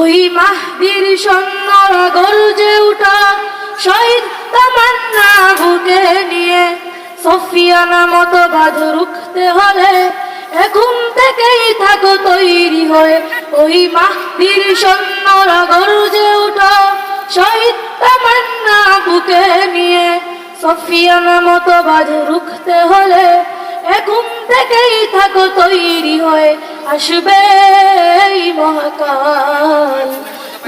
ওই মাহদির সন্ন্যরা গরজে উঠা শহীদ তামান্না বুকে নিয়ে। সফিয়ানা মতো বাজ রুখতে হলে এখন থেকেই থাকো তৈরি হয়ে। ওই মাহদির সন্ন্যরা গরজে উঠা শহীদ তামান্না বুকে নিয়ে। সফিয়ানা মতো বাজ রুখতে হলে এখন থেকেই থাকো তৈরি হয়ে। আসবে মহাকাল।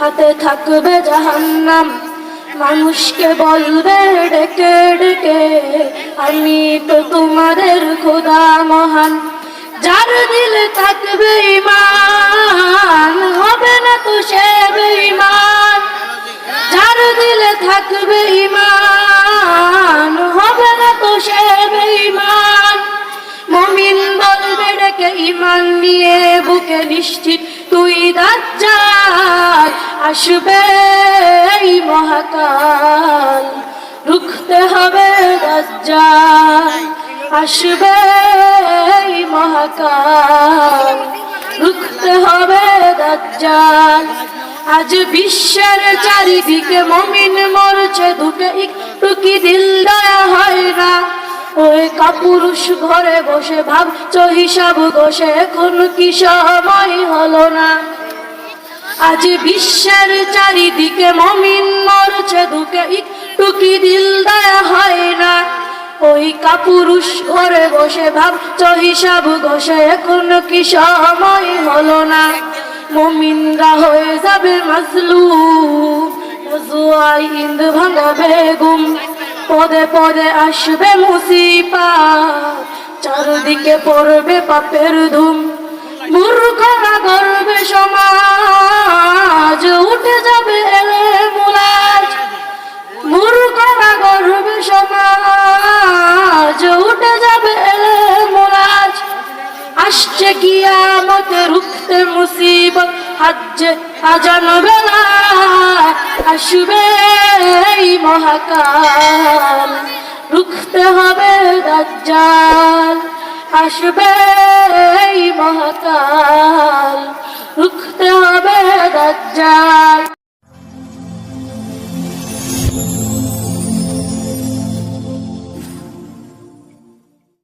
হাতে থাকবে জাহান্নাম। মানুষকে বলবে, ডেকে ডেকে, আমি তো তোমাদের খোদা মহান। যার দিলে থাকবে ইমান হবে না তো সে বেঈমান। যার দিলে থাকবে ইমান হবে না তো সে বেঈমান। মমিন বলবে, ডেকে ইমান নিয়ে বুকে নিশ্চিত। তুই দাজ্জাল আসবে এই মহাকাল। রুখতে হবে দাজ্জাল আসবে মহাকাল। রুখতে হবে দাজ্জাল আজ বিশ্বের চারিদিকে মমিন মরছে দুকে একটু কি দিল দয়া হয় না? ওই কাপুরুষ ঘরে বসে ভাবছ হিসাব বসে এখন কি সময় হলো না? আজ বিশ্বের চারিদিকে মমিন মরছে, দুকে একটু কি দিল দয়া হয় না। ওই কাপুরুষ ঘরে বসে ভাব হিসাব বসে এখন কি সময় হলো না। মমিনরা হয়ে যাবে মাজলু ইন্দ ভাঙা বেগুম। পদে পদে আসবে মুসিপা চারদিকে পড়বে পাপের ধুম। মূর্খরা সমাজ উঠে যাবে মুলাজ আসছে কিয়ামতে রুখতে মুসিবত হাজ্জে আজান বেলা আসবে এই মহাকাল। রুখতে হবে দাজ্জাল, আসবে এই মহাকাল। রুখতে হবে দাজ্জাল